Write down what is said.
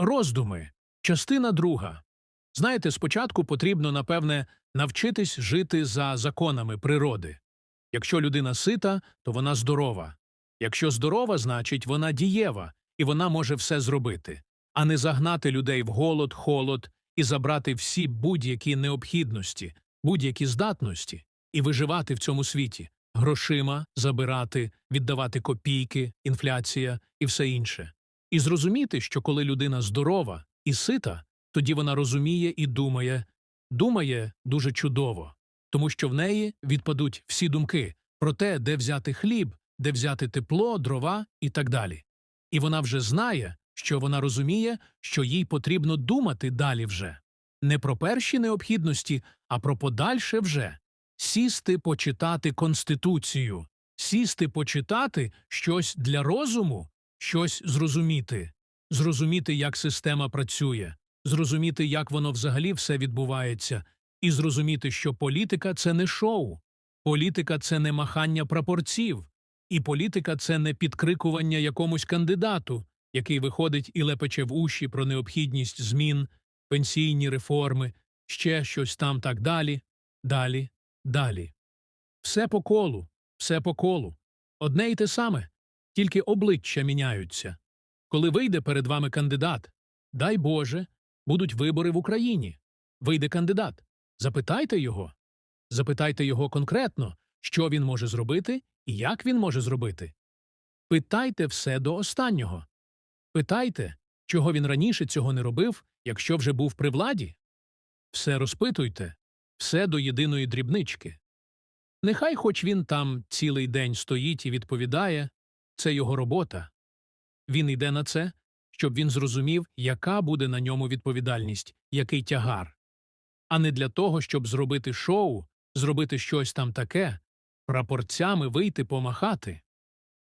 Роздуми. Частина друга. Знаєте, спочатку потрібно, напевне, навчитись жити за законами природи. Якщо людина сита, то вона здорова. Якщо здорова, значить вона дієва, і вона може все зробити, а не загнати людей в голод, холод і забрати всі будь-які необхідності, будь-які здатності і виживати в цьому світі, грошима забирати, віддавати копійки, інфляція і все інше. І зрозуміти, що коли людина здорова і сита, тоді вона розуміє і думає, думає дуже чудово, тому що в неї відпадуть всі думки про те, де взяти хліб, де взяти тепло, дрова і так далі. І вона вже знає, що вона розуміє, що їй потрібно думати далі вже. Не про перші необхідності, а про подальше вже. Сісти почитати Конституцію, сісти почитати щось для розуму, щось зрозуміти, зрозуміти, як система працює, зрозуміти, як воно взагалі все відбувається, і зрозуміти, що політика це не шоу, політика це не махання прапорців, і політика це не підкрикування якомусь кандидату, який виходить і лепече в уші про необхідність змін, пенсійні реформи, ще щось там так далі, далі, далі. Все по колу, все по колу. Одне й те саме, тільки обличчя міняються. Коли вийде перед вами кандидат, дай Боже, будуть вибори в Україні. Вийде кандидат. Запитайте його. Запитайте його конкретно, що він може зробити і як він може зробити. Питайте все до останнього. Питайте, чого він раніше цього не робив, якщо вже був при владі. Все розпитуйте, все до єдиної дрібнички. Нехай хоч він там цілий день стоїть і відповідає, це його робота. Він йде на це, щоб він зрозумів, яка буде на ньому відповідальність, який тягар. А не для того, щоб зробити шоу, зробити щось там таке, прапорцями вийти помахати.